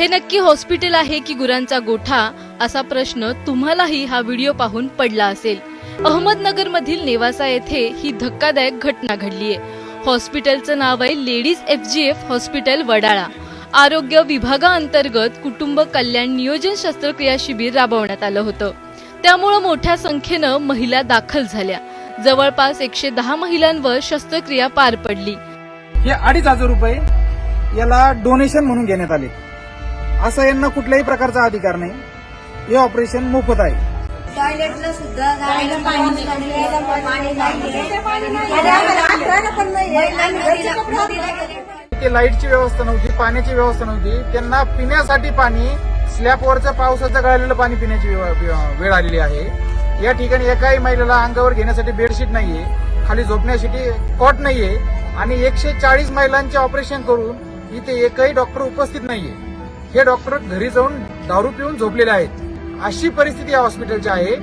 हे नक्की हॉस्पिटल आहे की गुरांचा गोठा? असा प्रश्न तुम्हालाही हा व्हिडिओ पाहून पडला असेल. अहमदनगर मधील नेवासा येथे ही धक्कादायक घटना घडलीये. हॉस्पिटलचं नाव आहे ladies F G F hospital Wadala. आरोग्य विभागाअंतर्गत कुटुंब कल्याण नियोजन शस्त्रक्रिया शिबिर राबवण्यात आलं होतं. त्यामुळं मोठ्या संख्येनं महिला दाखल झाल्या. जवळपास एकशे दहा महिलांवर शस्त्रक्रिया पार पडली. हे अडीच हजार रुपये याला डोनेशन म्हणून घेण्यात आले. असा यांना कुठल्याही प्रकारचा अधिकार नाही. हे ऑपरेशन मोफत आहे. टॉयलेटला सुद्धा जायला पाणी. ते लाईटची व्यवस्था नव्हती पाण्याची व्यवस्था नव्हती. त्यांना पिण्यासाठी पाणी स्लॅबवरचं पावसाचं गळालेलं पाणी पिण्याची वेळ वेळ आलेली आहे. या ठिकाणी एकाही महिलेला अंगावर घेण्यासाठी बेडशीट नाहीये. खाली झोपण्यासाठी कॉट नाहीये. आणि एकशे चाळीस महिलांचे ऑपरेशन करून इथे एकही डॉक्टर उपस्थित नाहीये. हे डॉक्टर घरी जाऊन दारू पिऊन झोपलेले आहेत. अशी परिस्थिती या हॉस्पिटलची आहे.